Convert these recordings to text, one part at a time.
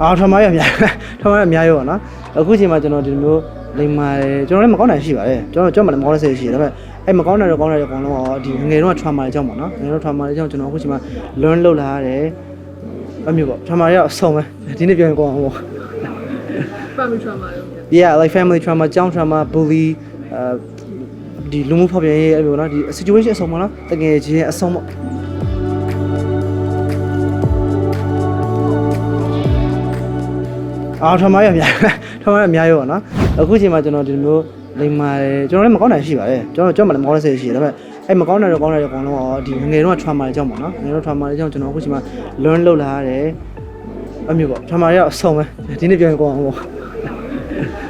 အော်ထမရအများထမရအများရောနော်အခုချိန်မှာကျွန်တော်ဒီလိုမျိုးလိမ္မာတယ်ကျွန်တော်လည်းမကောင်းတာရှိပါတယ်ကျွန်တော်ကျွန်တော်မှလည်းမကောင်းတဲ့စိတ်ရှိတယ်ဒါပေမဲ့အဲ့မကောင်းတဲ့တော့ကောင်းတဲ့အကောင်လုံးကဒီငငယ်တော့ trauma တွေကြောင့်ပေါ့နော်ငငယ်တော့ trauma တွေကြောင့်ကျွန်တော်အခုချိန်မှာ learn လုပ်လာရတယ်အမျိုးပေါ့ trauma တွေကအဆုံးပဲဒီနေ့ပြောရင်ကောင်းအောင်ပေါ့ family trauma လို့ yeah like family trauma ကြောင့် trauma bully အဲဒီလူမှုဖောက်ပြန်ရေးအဲ့လိုနော်ဒီ situation အဆုံးပေါ့နော်တကယ်ချင်းအဆုံးပေါ့ အော်ထမရအများထမရအများရောနော်အခုချိန်မှာကျွန်တော်ဒီလိုမျိုးလိမ္မာတယ်ကျွန်တော်လည်းမကောင်းတာရှိပါတယ်ကျွန်တော်ကျွန်တော်မှလည်းမကောင်းတဲ့စိတ်ရှိတယ်ဒါပေမဲ့အဲ့မကောင်းတဲ့တော့ကောင်းတဲ့အကောင်လုံးကဒီငငယ်တော့ trauma တွေကြောင့်ပေါ့နော်ငငယ်တော့ trauma တွေကြောင့်ကျွန်တော်အခုချိန်မှာ learn လုပ်လာရတယ်အမျိုးပေါ့ trauma တွေကအဆုံးပဲဒီနေ့ပြောရင်ကောင်းအောင်ပေါ့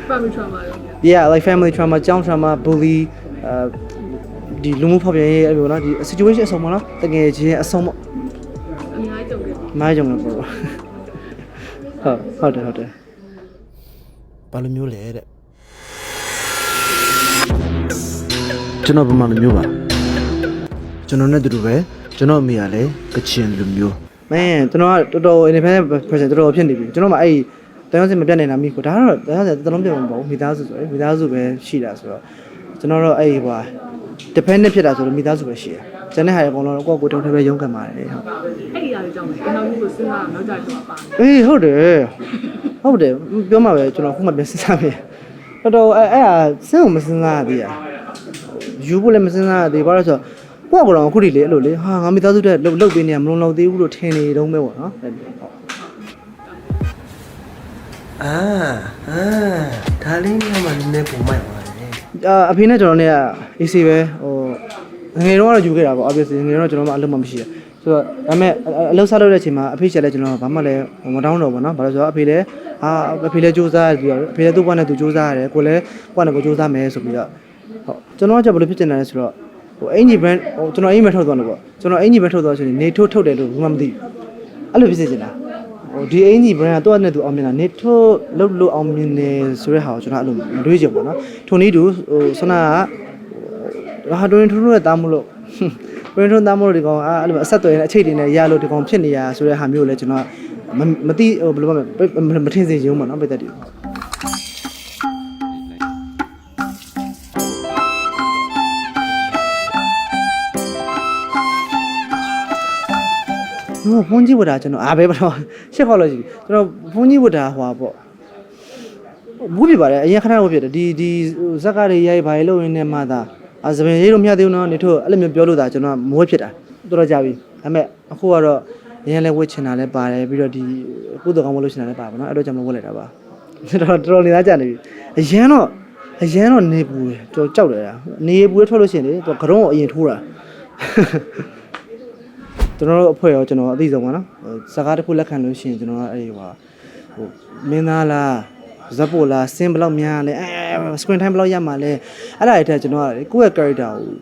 family trauma လို့ yeah like family trauma ကြောင့် trauma bully အဲဒီလူမှုဖောက်ပြန်ရေးအဲ့လိုနော်ဒီ situation အဆုံးပေါ့နော်တကယ်ချင်းအဆုံးပေါ့အများကြီးကြုံခဲ့ပြီမိုင်းကြုံတယ်ပေါ့ဟုတ်ဟုတ်တယ်ဟုတ်တယ် ဘာလိုမျိုးလဲတဲ့ကျွန်တော်ဗမာလူမျိုးပါကျွန်တော်နဲ့တူတူပဲကျွန်တော်အမေကလည်းကချင်လူမျိုးမင်းကျွန်တော်ကတော်တော် independent person တော်တော်ဖြစ်နေပြီကျွန်တော်မှအဲ့တယောက်စင်မပြတ်နေတာမိကိုဒါကတော့တရားစင်တလုံးပြတ်မှာမဟုတ်ဘူးမိသားစုဆိုရယ်မိသားစုပဲရှိတာဆိုတော့ကျွန်တော်တော့အဲ့ဟို dependent ဖြစ်တာဆိုတော့မိသားစုပဲရှိတယ်ကျန်တဲ့ဟာတွေအကုန်လုံးကိုယ့်ကိုယ်တုံးထဲပဲရုန်းကန်ပါတယ်ဟုတ်အဲ့ဒီအရာတွေကြောင့်လည်းအနောက်ကြီးကိုစဉ်းစားတော့နောက်ကြတော့ပါအေးဟုတ်တယ် ဟုတ်တယ်ပြောမှာပဲကျွန်တော်ခုမှပြန်စဉ်းစားမိတော်တော်အဲ့အဲ့ဟာစဉ်းကိုမစဉ်းစားရသေးရယူဖို့လည်းမစဉ်းစားရသေးဘာလို့ဆိုတော့ကိုယ့်အကောင်အခုတည်းလေအဲ့လိုလေဟာငါမိသားစုတက်လှုပ်လှုပ်ပေးနေရမလုံလောက်သေးဘူးလို့ထင်နေတုံးပဲပေါ့နော်အဲ့လိုဟုတ်အာအာဒါလေးညမှနည်းနည်းပုံမိုက်ပါတယ်အာအဖေနဲ့ကျွန်တော်နဲ့က AC ပဲဟိုငယ်တော့ကတော့ယူခဲ့တာပေါ့ obviously ငယ်တော့ကျွန်တော်မှအလုပ်မှမရှိရ ဆိုတော့ဒါပေမဲ့အလုပ်စားလုပ်တဲ့အချိန်မှာအဖေချက်လဲကျွန်တော်ဘာမှလည်းမတောင်းတော့ဘူးเนาะဘာလို့ဆိုတော့အဖေလည်းဟာအဖေလည်းစူးစမ်းရတယ်အဖေလည်းသူ့ဘဝနဲ့သူစူးစမ်းရတယ်ကိုလည်းဘဝနဲ့ကိုစူးစမ်းမယ်ဆိုပြီးတော့ဟုတ်ကျွန်တော်ကဘယ်လိုဖြစ်နေတာလဲဆိုတော့ဟိုအင်ဂျီဘရန်ဟိုကျွန်တော်အင်ဂျီဘရန်ထုတ်သွားလို့ပေါ့ကျွန်တော်အင်ဂျီဘရန်ထုတ်သွားဆိုရင်နေထိုးထုတ်တယ်လို့ဘူးမှမသိဘူးအဲ့လိုဖြစ်စေချင်တာဟိုဒီအင်ဂျီဘရန်ကသူ့နဲ့သူအောင်မြင်တာနေထိုးလုတ်လို့အောင်မြင်တယ်ဆိုတဲ့ဟာကိုကျွန်တော်အဲ့လိုမတွေးချင်ဘူးเนาะထုံနည်းတူဟိုဆနာက ဟာတွင်ထွန်းထွန်းနဲ့တားမလို့ တွင်ထွန်းတားမလို့ဒီကောင်အာအဲ့လိုအဆက်အသွယ်နဲ့အချိတ်တွေနဲ့ရလို့ဒီကောင်ဖြစ်နေရဆိုတဲ့ဟာမျိုးကိုလည်းကျွန်တော်မမသိဟိုဘယ်လိုမှမထင်စေချင်ဘူးပေါ့နော်ပိတ်သက်တွေနော်ဖုန်းကြီးဝတ်တာကျွန်တော်အားပဲပါတော့ရှစ်ခေါက်လို့ရှိပြီကျွန်တော်ဖုန်းကြီးဝတ်တာဟွာပေါ့ဘူးပြပါတယ်အရင်ခဏဝတ်ပြတယ်ဒီဒီဇက်ကားတွေရိုက်ပါလေလို့ရင်းနဲ့မှသာအာ စပင်ရေးလို့မရသေးဘူးနော်နေထို့အဲ့လိုမျိုးပြောလို့သာကျွန်တော်မဝတ်ဖြစ်တာတော်တော်ကြာပြီဒါပေမဲ့အခုကတော့ရရင်လည်းဝတ်ချင်တာလည်းပါတယ်ပြီးတော့ဒီကုသကောင်းမလို့ချင်တာလည်းပါပါနော်အဲ့တော့ကျွန်တော်ဝတ်လိုက်တာပါတော်တော်တော်နေသားကြာနေပြီအရန်တော့အရန်တော့နေပူတယ်တော်ကြောက်တယ်နေပူရထွက်လို့ရှိရင်လေသူကရုံးကိုအရင်ထိုးတာကျွန်တော်တို့အဖွဲ့ရောကျွန်တော်အသိဆုံးပါနော်ဟိုစကားတစ်ခုလက်ခံလို့ရှိရင်ကျွန်တော်ကအဲ့ဒီဟိုဟိုမင်းသားလားဇက်ပိုလားစင်းဘယ်လောက်များလဲအဲ screen time ဘယ်လောက်ရမှာလဲအဲ့ဒါတွေထက်ကျွန်တော်ကလေကိုယ့်ရဲ့ character ကို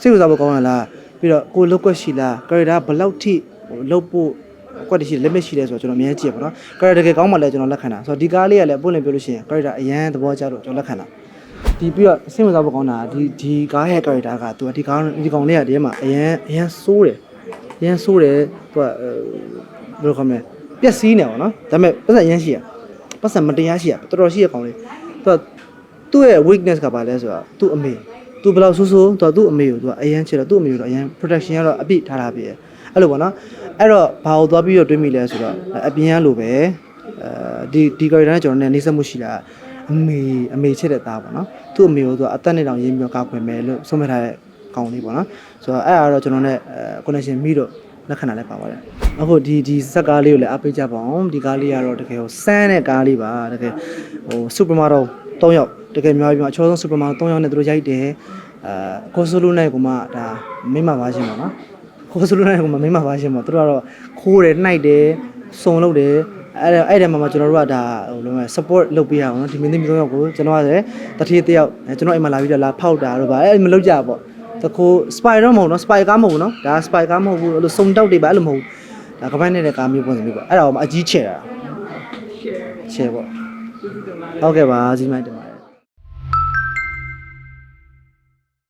စိတ်ဝင်စားဖို့ကောင်းရလားပြီးတော့ကိုယ်လောက်ကွက်ရှိလား character ဘယ်လောက်ထိဟိုလောက်ဖို့ကွက်တရှိ limit ရှိလဲဆိုတော့ကျွန်တော်အများကြီးကြည့်ရပါတော့ character တကယ်ကောင်းမှလည်းကျွန်တော်လက်ခံတာဆိုတော့ဒီကားလေးကလည်းအပွင့်လင်းပြောလို့ရှိရင် character အရန်သဘောကျတော့ကျွန်တော်လက်ခံတာဒီပြီးတော့စိတ်ဝင်စားဖို့ကောင်းတာဒီဒီကားရဲ့ character ကသူကဒီကားဒီကောင်လေးကဒီထဲမှာအရန်အရန်စိုးတယ်ရန်ဆိုးတယ်သူကအဲဘယ်လိုခေါ်မလဲပျက်စီးနေပါတော့ဒါပေမဲ့ပတ်စံရန်ရှိရပတ်စံမတရားရှိရတော်တော်ရှိရကောင်လေး သူကသူ့ရဲ့ weakness ကဘာလဲဆိုတော့သူ့အမေသူဘယ်လောက်ဆိုးဆိုးသူကသူ့အမေကိုသူကအရန်ချစ်တော့သူ့အမေကိုတော့အရန် protection ကတော့အပြည့်ထားတာပြည့်အဲ့လိုပေါ့နော်အဲ့တော့ဘာကိုသွားပြီးတော့တွေးမိလဲဆိုတော့အပြင်ကလိုပဲအဲဒီဒီ character နဲ့ကျွန်တော်နဲ့နှိစက်မှုရှိတာအမေအမေချစ်တဲ့သားပေါ့နော်သူ့အမေကိုသူကအသက်နဲ့တောင်ရင်းပြီးတော့ကောက်ခွင့်မယ်လို့ဆုံးဖြတ်ထားတဲ့ကောင်းလေးပေါ့နော်ဆိုတော့အဲ့ဒါတော့ကျွန်တော် ਨੇ connection မိတော့ လက်ခံတာလည်းပါပါတယ်အခုဒီဒီဇက်ကားလေးကိုလည်းအားပေးကြပါအောင်ဒီကားလေးကတော့တကယ်ဟိုစမ်းတဲ့ကားလေးပါတကယ်ဟိုစူပါမာတော့၃ယောက်တကယ်များပြီးမှအချောဆုံးစူပါမာ၃ယောက်နဲ့သူတို့ရိုက်တယ်အာကိုဆိုလူနဲ့ကမှဒါမိမပါရှင်ပေါ့နော်ကိုဆိုလူနဲ့ကမှမိမပါရှင်ပေါ့သူတို့ကတော့ခိုးတယ်နှိုက်တယ်စုံလုပ်တယ်အဲ့ဒါအဲ့ဒီမှာမှကျွန်တော်တို့ကဒါဟိုလိုမျိုး support လုပ်ပေးရအောင်နော်ဒီမင်းသမီး၃ယောက်ကိုကျွန်တော်ကလည်းတတိယတစ်ယောက်ကျွန်တော်အိမ်မှာလာပြီးတော့လာဖောက်တာတော့ဗာအဲ့မလုပ်ကြပေါ့ တခိုး spy တော့မဟုတ်နော် spy ကားမဟုတ်ဘူးနော်ဒါ spy ကားမဟုတ်ဘူးအဲ့လိုစုံတောက်တွေပါအဲ့လိုမဟုတ်ဘူးဒါကပိုင်းနေတဲ့ကားမျိုးပုံစံမျိုးပေါ့အဲ့ဒါကိုမှအကြီးချဲတာ share ချဲပေါ့ဟုတ်ကဲ့ပါအကြီးမိုက်တယ်